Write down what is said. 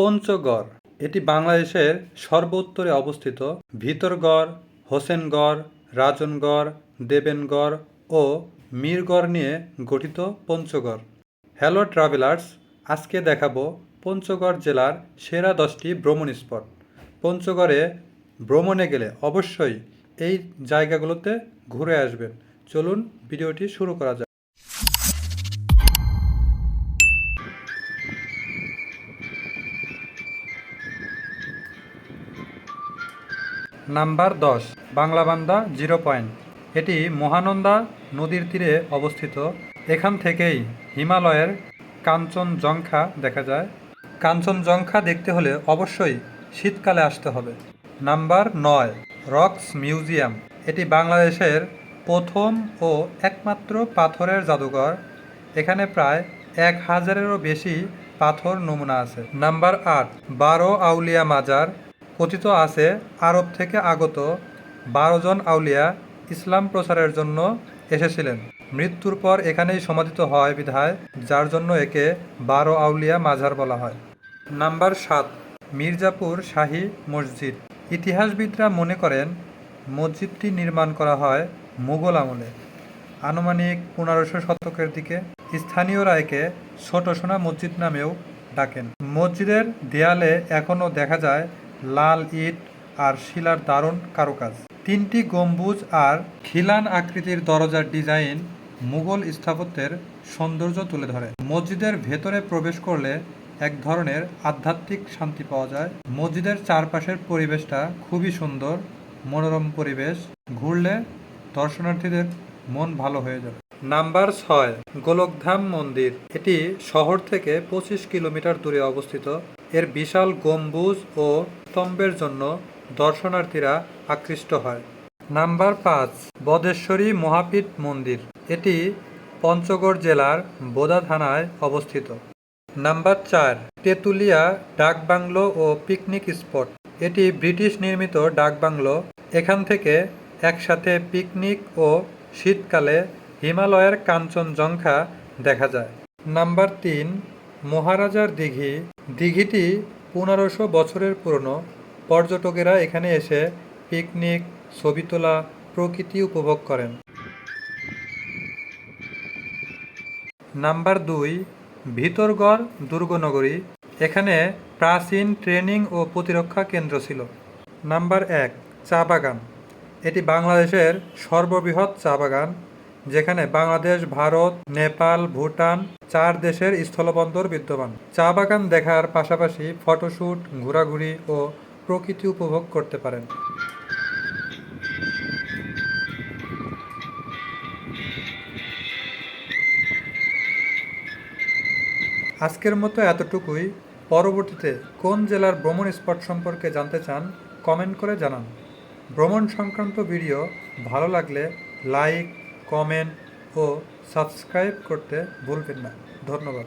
পঞ্চগড়। এটি বাংলাদেশের সর্বোত্তরে অবস্থিত। ভিতরগড়, হোসেনগড়, রাজনগড়, দেবেনগড় ও মীরগড় নিয়ে গঠিত পঞ্চগড়। হ্যালো ট্রাভেলার্স, আজকে দেখাবো পঞ্চগড় জেলার সেরা দশটি ভ্রমণ স্পট। পঞ্চগড়ে ভ্রমণে গেলে অবশ্যই এই জায়গাগুলোতে ঘুরে আসবেন। চলুন ভিডিওটি শুরু করা যাক। নাম্বার দশ বাংলাবান্ধা জিরো পয়েন্ট। এটি মহানন্দা নদীর তীরে অবস্থিত। এখান থেকেই হিমালয়ের কাঞ্চনজঙ্ঘা দেখা যায়। কাঞ্চনজঙ্ঘা দেখতে হলে অবশ্যই শীতকালে আসতে হবে। নাম্বার নয়, রক্স মিউজিয়াম। এটি বাংলাদেশের প্রথম ও একমাত্র পাথরের জাদুঘর। এখানে প্রায় এক হাজারেরও বেশি পাথর নমুনা আছে। নাম্বার আট, বারো আউলিয়া মাজার। কথিত আছে, আরব থেকে আগত বারো জন আউলিয়া ইসলাম প্রচারের জন্য এসেছিলেন। মৃত্যুর পর এখানেই সমাধিত হয় বিধায়, যার জন্য একে বারো আউলিয়া মাঝার বলা হয়। নাম্বার সাত, মির্জাপুর শাহী মসজিদ। ইতিহাসবিদরা মনে করেন, মসজিদটি নির্মাণ করা হয় মুঘল আমলে। আনুমানিক পনেরোশো শতকের দিকে স্থানীয়রা একে ছোট সোনা মসজিদ নামেও ডাকেন। মসজিদের দেয়ালে এখনও দেখা যায় লাল ইট আর শিলার দারুণ কারুকাজ। তিনটি গম্বুজ আর খিলান আকৃতির দরজার ডিজাইন মুঘল স্থাপত্যের সৌন্দর্য তুলে ধরে। মসজিদের ভেতরে প্রবেশ করলে এক ধরনের আধ্যাত্মিক শান্তি পাওয়া যায়। মসজিদের চারপাশের পরিবেশটা খুবই সুন্দর, মনোরম পরিবেশ। ঘুরলে দর্শনার্থীদের মন ভালো হয়ে যাবে। নাম্বার ছয়, গোলকধাম মন্দির। এটি শহর থেকে পঁচিশ কিলোমিটার দূরে অবস্থিত। এর বিশাল গম্বুজ ও স্তম্ভের জন্য দর্শনার্থীরা আকৃষ্ট হয়। নাম্বার পাঁচ, বদেশ্বরী মহাপীঠ মন্দির। এটি পঞ্চগড় জেলার বোদা থানায় অবস্থিত। নাম্বার চার, তেঁতুলিয়া ডাকবাংলো ও পিকনিক স্পট। এটি ব্রিটিশ নির্মিত ডাকবাংলো এখান থেকে একসাথে পিকনিক ও শীতকালে হিমালয়ের কাঞ্চনজঙ্ঘা দেখা যায়। নাম্বার তিন, মহারাজার দিঘি। দিঘিটি পনেরোশো বছরের পুরনো পর্যটকেরা এখানে এসে পিকনিক, ছবি তোলা, প্রকৃতি উপভোগ করেন। নাম্বার দুই, ভিতরগড় দুর্গনগরী। এখানে প্রাচীন ট্রেনিং ও প্রতিরক্ষা কেন্দ্র ছিল। নাম্বার এক, চা বাগান। এটি বাংলাদেশের সর্ববৃহৎ চা বাগান। যেখানে বাংলাদেশ, ভারত, নেপাল, ভুটান চার দেশের স্থলবন্দর বিদ্যমান। চা বাগান দেখার পাশাপাশি ফটোশ্যুট ঘোরাঘুরি ও প্রকৃতি উপভোগ করতে পারেন। আজকের মতো এতটুকুই। পরবর্তীতে কোন জেলার ভ্রমণ স্পট সম্পর্কে জানতে চান, কমেন্ট করে জানান। ভ্রমণ সংক্রান্ত ভিডিও ভালো লাগলে লাইক কমেন্ট ও সাবস্ক্রাইব করতে ভুলবেন না। ধন্যবাদ।